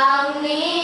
当你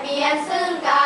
เบียดซึ่งกัน